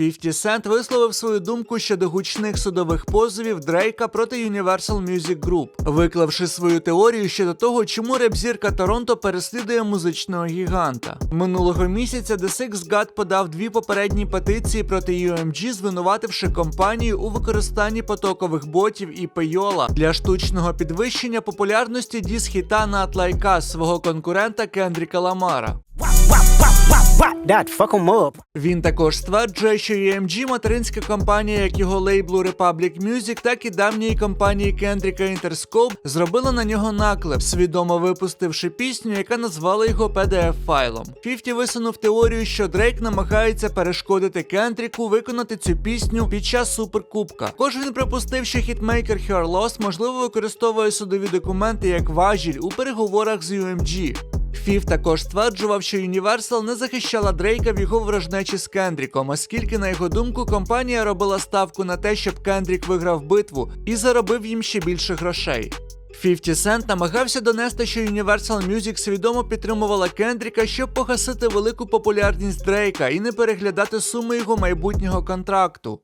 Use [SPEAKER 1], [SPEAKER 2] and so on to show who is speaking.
[SPEAKER 1] 50 Cent висловив свою думку щодо гучних судових позовів Дрейка проти Universal Music Group, виклавши свою теорію щодо того, чому реп-зірка Торонто переслідує музичного гіганта. Минулого місяця The Six God подав дві попередні петиції проти UMG, звинувативши компанію у використанні потокових ботів і пейола для штучного підвищення популярності діс-хіта над лайка свого конкурента Кендріка Ламара.
[SPEAKER 2] That fuck 'em up.
[SPEAKER 1] Він також стверджує, що UMG – материнська компанія як його лейблу Republic Music, так і давньої компанії Кендріка Interscope зробила на нього наклеп, свідомо випустивши пісню, яка назвала його pdf файлом. 50 висунув теорію, що Дрейк намагається перешкодити Кендріку виконати цю пісню під час суперкубка. Також він припустив, що хітмейкер Her Loss можливо використовує судові документи як важіль у переговорах з UMG. Фіф також стверджував, що Universal не захищала Дрейка в його ворожнечі з Кендріком, оскільки, на його думку, компанія робила ставку на те, щоб Кендрік виграв битву і заробив їм ще більше грошей. 50 Cent намагався донести, що Universal Music свідомо підтримувала Кендріка, щоб погасити велику популярність Дрейка і не переглядати суми його майбутнього контракту.